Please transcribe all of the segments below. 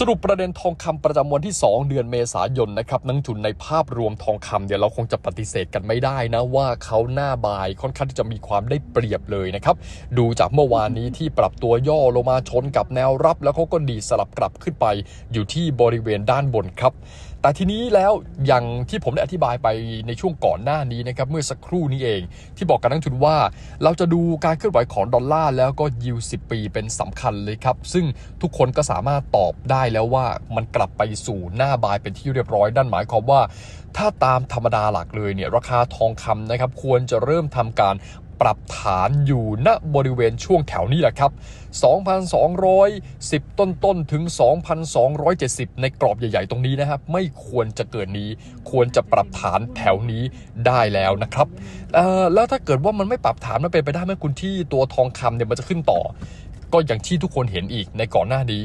สรุปประเด็นทองคำประจำวันที่ 2 เดือนเมษายนนะครับนักทุนในภาพรวมทองคำเดี๋ยวเราคงจะปฏิเสธกันไม่ได้นะว่าเขาหน้าบายค่อนข้างที่จะมีความได้เปรียบเลยนะครับดูจากเมื่อวานนี้ที่ปรับตัวย่อลงมาชนกับแนวรับ แล้วเขาก็ดีสลับกลับขึ้นไปอยู่ที่บริเวณด้านบนครับ แต่ทีนี้แล้วอย่างที่ผมได้อธิบายไปในช่วงก่อนหน้านี้นะครับเมื่อสักครู่นี้เอง ที่บอกกับนักทุนว่า เราจะดูการเคลื่อนไหวของดอลลาร์แล้วก็ยิว10 ปีเป็นสำคัญเลยครับ ซึ่งทุกคนก็สามารถตอบได้แล้วว่ามันกลับไปสู่หน้าบายเป็นที่เรียบร้อยนั่นหมายความว่าถ้าตามธรรมดาหลักเลยเนี่ยราคาทองคำนะครับควรจะเริ่มทำการ ปรับฐานอยู่ณบริเวณช่วงแถวนี้แหละครับ 2,210 ต้นต้นๆถึง 2,270 ในกรอบใหญ่ ๆ ตรงนี้นะครับ ไม่ควรจะเกินนี้ ควรจะปรับฐานแถวนี้ได้แล้วนะครับแล้วถ้าเกิดว่ามันไม่ปรับฐานมันเป็นไปได้ไหมคุณที่ตัวทองคำเนี่ยมันจะขึ้นต่อ ก็อย่างที่ทุกคนเห็นอีกในก่อนหน้านี้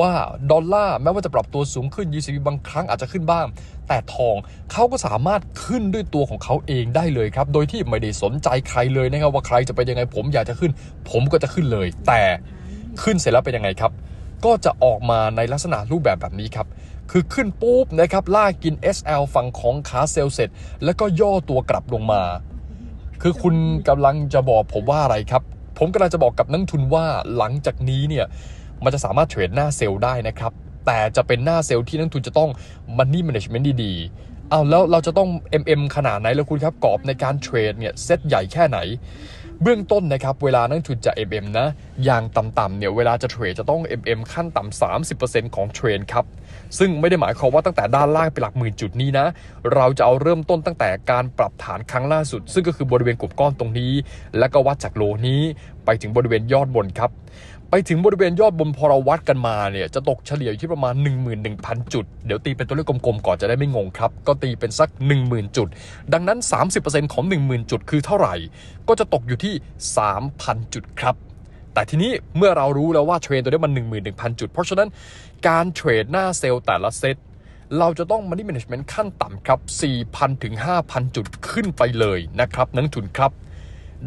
ว่าดอลลาร์แม้ว่าจะปรับตัวสูงขึ้น ECB บางครั้งอาจจะขึ้นบ้าง แต่ทองเขาก็สามารถขึ้นด้วยตัวของเขาเองได้เลยครับ โดยที่ไม่ได้สนใจใครเลยนะครับว่าใครจะเป็นยังไงผมอยากจะขึ้น ผมก็จะขึ้นเลย แต่ขึ้นเสร็จแล้วเป็นยังไงครับ ก็จะออกมาในลักษณะรูปแบบแบบนี้ครับคือขึ้นปุ๊บนะครับลากกิน SL ฝั่งของขาเซลล์เสร็จ แล้วก็ย่อตัวกลับลงมา คือคุณกำลังจะบอกผมว่าอะไรครับ ผมกำลังจะบอกกับนักทุนว่าหลังจากนี้เนี่ยมันจะสามารถเทรดหน้าเซลล์ได้นะครับ แต่จะเป็นหน้าเซลล์ที่นักทุนจะต้อง Money Management ดีๆเอาแล้วเราจะต้อง MM ขนาดไหนแล้วคุณครับกรอบในการเทรดเนี่ยเซตใหญ่แค่ไหน เบื้องต้นนะครับ เวลานักทุนจะ MM นะ อย่างต่ำๆเนี่ยเวลาจะเทรดจะต้อง MM ขั้นต่ำ30%ของเทรนครับซึ่งไม่ได้หมายความว่าตั้งแต่ด้านล่างไปหลักหมื่นจุดนี้นะ เราจะเอาเริ่มต้นตั้งแต่การปรับฐานครั้งล่าสุด ซึ่งก็คือบริเวณกลุ่มก้อนตรงนี้ แล้วก็วัดจากโลนี้ ไปถึงบริเวณยอดบนครับ ไปถึงบริเวณยอดบนพอเราวัดกันมาเนี่ยจะตกเฉลี่ยอยู่ที่ประมาณ 11,000 จุด เดี๋ยวตีเป็นตัวเลขกลมๆก่อนจะได้ไม่งงครับ ก็ตีเป็นสัก 10,000 จุด ดังนั้น 30%ของ 10,000 จุดคือเท่าไหร่ ก็จะตกอยู่ที่ 3,000 จุดครับ แต่ทีนี้เมื่อเรารู้แล้วว่าเทรนตัวนี้มัน 11,000 จุด เพราะฉะนั้นการเทรดหน้าเซลล์แต่ละเซตเราจะต้อง Money Management ขั้นต่ำครับ 4,000 ถึง 5,000 จุดขึ้นไปเลยนะครับนักทุนครับ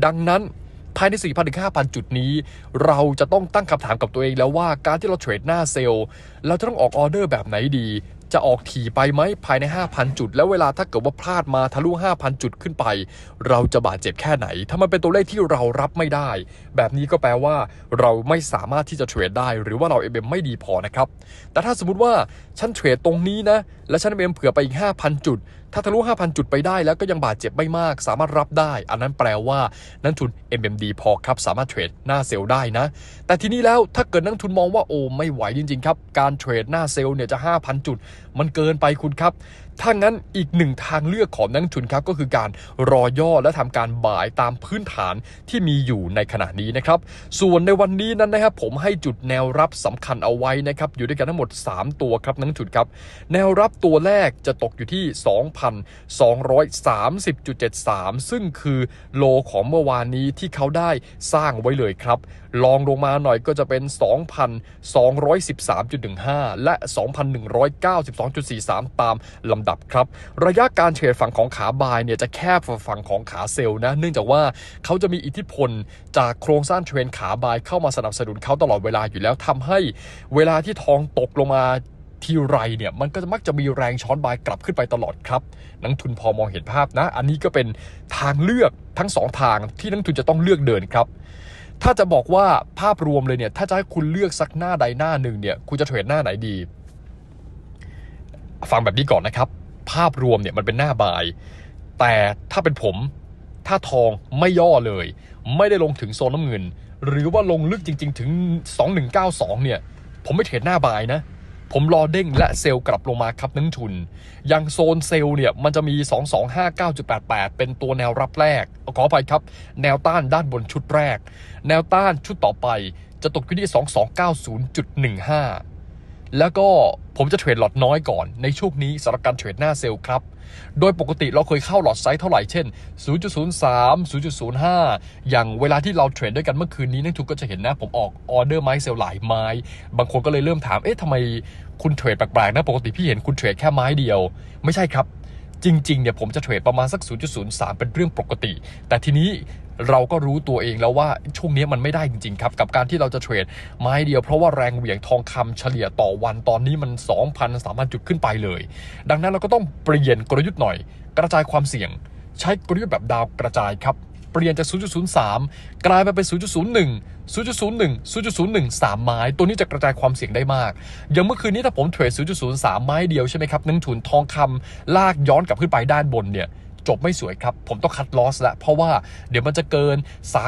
ดังนั้น ภายใน 4,000ถึง5,000 จุดนี้ เราจะต้องตั้งคำถามกับตัวเองแล้วว่าการที่เราเทรดหน้าเซลล์ เราจะต้องออกออเดอร์แบบไหนดีจะออกถี่ไปไหมภายใน 5,000 จุด แล้วเวลาถ้าเกิดว่าพลาดมาทะลุ 5,000 จุดขึ้นไป เราจะบาดเจ็บแค่ไหน ถ้ามันเป็นตัวเลขที่เรารับไม่ได้ แบบนี้ก็แปลว่าเราไม่สามารถที่จะเทรดได้ หรือว่าเราเอ็มไม่ดีพอนะครับ แต่ถ้าสมมติว่าฉันเทรดตรงนี้นะ และฉันเอ็มเผื่อไปอีก 5,000 จุด ถ้าทะลุ 5,000 จุดไปได้แล้วก็ยังบาดเจ็บไม่มาก สามารถรับได้ อันนั้นแปลว่านักทุน MMD พอครับสามารถเทรดหน้าเซลล์ได้นะ แต่ทีนี้แล้วถ้าเกิดนักทุนมองว่าโอ้ไม่ไหวจริงๆครับการเทรดหน้าเซลล์เนี่ยจะ 5,000 จุดมันเกินไปคุณครับ ถ้างั้นอีกหนึ่งทางเลือกของนักทุนครับก็คือการรอย่อและทำการบ่ายตามพื้นฐานที่มีอยู่ในขณะนี้นะครับ ส่วนในวันนี้นั้นนะครับผมให้จุดแนวรับสำคัญเอาไว้นะครับอยู่ด้วยกันทั้งหมด 3 ตัวครับนักทุนครับ แนวรับตัวแรกจะตกอยู่ที่ 2,230.73 ซึ่งคือโลของเมื่อวานนี้ที่เขาได้สร้างไว้เลยครับ ลองลงมาหน่อยก็จะเป็น 2,213.15 และ2,192.43 ตามลำดับครับ ระยะการเทรดฝั่งของขาบายเนี่ยจะแคบกว่าฝั่งของขาเซลล์นะ เนื่องจากว่าเขาจะมีอิทธิพลจากโครงสร้างเทรนขาบายเข้ามาสนับสนุนเขาตลอดเวลาอยู่แล้วทำให้เวลาที่ทองตกลงมาทีไรเนี่ยมันก็จะมักจะมีแรงช้อนบายกลับขึ้นไปตลอดครับ นักทุนพอมองเห็นภาพนะ อันนี้ก็เป็นทางเลือกทั้งสองทางที่นักทุนจะต้องเลือกเดินครับ ถ้าจะบอกว่าภาพรวมเลยเนี่ยถ้าจะให้คุณเลือกสักหน้าใดหน้าหนึ่งเนี่ยคุณจะเทรดหน้าไหนดี ฟังแบบนี้ก่อนนะครับ ภาพรวมเนี่ยมันเป็นหน้าบาย แต่ถ้าเป็นผม ถ้าทองไม่ย่อเลย ไม่ได้ลงถึงโซนน้ำเงิน หรือว่าลงลึกจริง ๆ ถึง 2192 เนี่ย ผมไม่เทรดหน้าบายนะ ผมรอเด้งและเซลล์กลับลงมาครับนักทุน อย่างโซนเซลล์เนี่ยมันจะมี 2259.88 เป็นตัวแนวรับแรก ขออภัยครับ แนวต้านด้านบนชุดแรก แนวต้านชุดต่อไปจะตกอยู่ที่ 2290.15 แล้วก็ผมจะเทรดหลอดน้อยก่อนในช่วงนี้สำหรับการเทรดหน้าเซลล์ครับ โดยปกติเราเคยเข้าหลอดไซส์เท่าไหร่เช่น 0.03 0.05 อย่างเวลาที่เราเทรดด้วยกันเมื่อคืนนี้นักทุนก็จะเห็นนะ ผมออกออเดอร์ไม้เซลล์หลายไม้ บางคนก็เลยเริ่มถาม เอ๊ะทำไมคุณเทรดแปลกๆนะ ปกติพี่เห็นคุณเทรดแค่ไม้เดียว ไม่ใช่ครับ จริงๆเนี่ยผมจะเทรดประมาณสัก 0.03 เป็นเรื่องปกติ แต่ทีนี้เราก็รู้ตัวเองแล้วว่าช่วงนี้มันไม่ได้จริงๆครับ กับการที่เราจะเทรดไม้เดียวเพราะว่าแรงเหวี่ยงทองคำเฉลี่ยต่อวันตอนนี้มัน 2,000 3,000 จุดขึ้นไปเลย ดังนั้นเราก็ต้องเปลี่ยนกลยุทธ์หน่อย กระจายความเสี่ยง ใช้กลยุทธ์แบบดาวกระจายครับ ปลี่ยนจาก 0.03 กลายไปเป็น 0.01 0.01 0.01 3 ไม้ ตัวนี้จะกระจายความเสี่ยงได้มาก อย่างเมื่อคืนนี้ถ้าผมเทรด 0.03 ไม้เดียวใช่ไหมครับนังถุนทองคำลากย้อนกลับขึ้นไปด้านบนเนี่ย จบไม่สวยครับ ผมต้องคัดลอสล้วเพราะว่าเดี๋ยวมันจะเกิน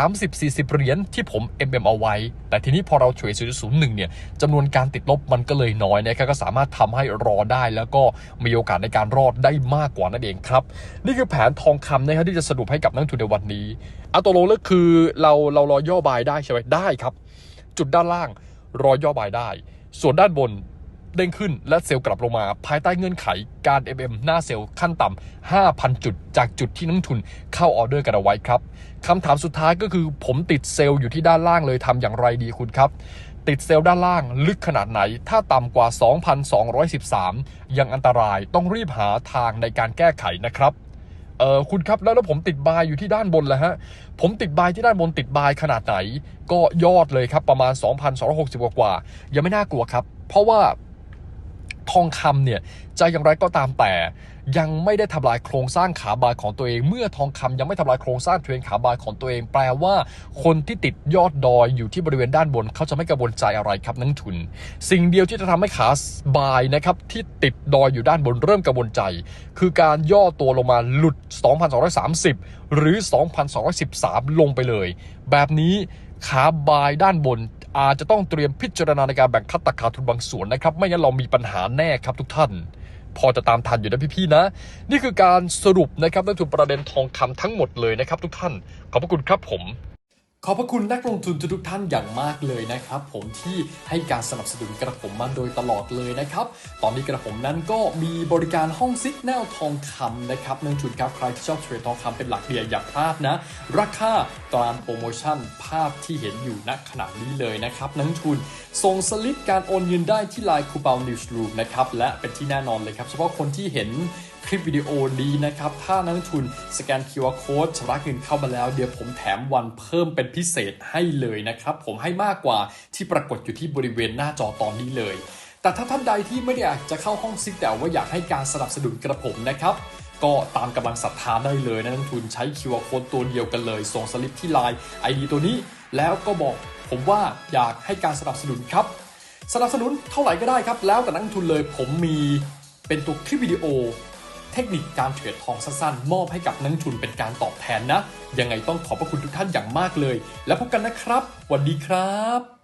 30-40 เหรียญที่ผม MM เอาไว้ แต่ทีนี้พอเราเทรด0.01เนี่ยจำนวนการติดลบมันก็เลยน้อยนะครับก็สามารถทำให้รอได้ แล้วก็มีโอกาสในการรอดได้มากกว่านั่นเองครับ นี่คือแผนทองคำนะครับที่จะสรุปให้กับนักทุนในวันนี้เอาตัวลงแล้วคือเราเรารอย่อบายได้ใช่ไหมได้ครับ จุดด้านล่างรอย่อบายได้ ส่วนด้านบน เด้งขึ้นและเซลล์กลับลงมา ภายใต้เงื่อนไขการ MM หน้าเซลล์ขั้นต่ำ 5,000 จุด จากจุดที่นักทุนเข้าออเดอร์กันเอาไว้ครับคำถามสุดท้ายก็คือผมติดเซลล์อยู่ที่ด้านล่างเลยทำอย่างไรดีคุณครับ ติดเซลล์ด้านล่างลึกขนาดไหน ถ้าต่ำกว่า 2,213 ยังอันตรายต้องรีบหาทางในการแก้ไขนะครับเออคุณครับแล้วแล้วผมติดบายอยู่ที่ด้านบนแล้วฮะผมติดบายที่ด้านบนติดบายขนาดไหน ก็ยอดเลยครับประมาณ 2,260 กว่ากว่ายังไม่น่ากลัวครับ เพราะว่า ทองคำเนี่ยจะอย่างไรก็ตามแต่ ยังไม่ได้ทำลายโครงสร้างขาบายของตัวเอง เมื่อทองคำยังไม่ทำลายโครงสร้างเทรนขาบายของตัวเอง แปลว่า คนที่ติดยอดดอยอยู่ที่บริเวณด้านบน เขาจะไม่กังวลใจอะไรครับนักทุน สิ่งเดียวที่จะทำให้ขาบายนะครับที่ติดดอยอยู่ด้านบนเริ่มกังวลใจ คือการย่อตัวลงมาหลุด 2,230 หรือ 2,213 ลงไปเลย แบบนี้ขาบายด้านบน อาจจะต้องเตรียมพิจารณาในการแบ่งคัดตักขาทุนบางส่วนนะครับ ไม่งั้นเรามีปัญหาแน่ครับทุกท่าน พอจะตามทันอยู่นะพี่ๆนะ นี่คือการสรุปนะครับนักทุนประเด็นทองคำทั้งหมดเลยนะครับทุกท่าน ขอบพระคุณครับผม ขอบพระคุณนักลงทุนทุกท่านอย่างมากเลยนะครับ ผมที่ให้การสนับสนุนกระผมมาโดยตลอดเลยนะครับ ตอนนี้กระผมนั้นก็มีบริการห้องซิกแนลทองคำนะครับนักลงทุนครับใครที่ชอบเทรดทองคำเป็นหลักเดียอย่าพลาดนะ ราคาตามโปรโมชั่นภาพที่เห็นอยู่ณขณะนี้เลยนะครับนักทุนส่งสลิปการโอนเงินได้ที่ไลน์คูปองนิวส์รูมนะครับและเป็นที่แน่นอนเลยครับเฉพาะคนที่เห็น คลิปวิดีโอนี้นะครับ ถ้านักลงทุนสแกน QR Code ชำระเงินเข้ามาแล้ว เดี๋ยวผมแถมวันเพิ่มเป็นพิเศษให้เลยนะครับ ผมให้มากกว่าที่ปรากฏอยู่ที่บริเวณหน้าจอตอนนี้เลย แต่ถ้าท่านใดที่ไม่ได้อยากจะเข้าห้องซิกแต่ว่าอยากให้การสนับสนุนกระผมนะครับก็ตามกำลังศรัทธาได้เลยนะนักทุนใช้ QR Code ตัวเดียวกันเลย ส่งสลิปที่ไลน์ ID ตัวนี้ แล้วก็บอกผมว่าอยากให้การสนับสนุนครับ สนับสนุนเท่าไหร่ก็ได้ครับ แล้วแต่นักทุนเลยผมมีเป็นตัวคลิปวิดีโอ เทคนิคการเทรดทองสั้นๆ มอบให้กับนักทุนเป็นการตอบแทนนะ ยังไงต้องขอบพระคุณทุกท่านอย่างมากเลย แล้วพบกันนะครับสวัสดีครับ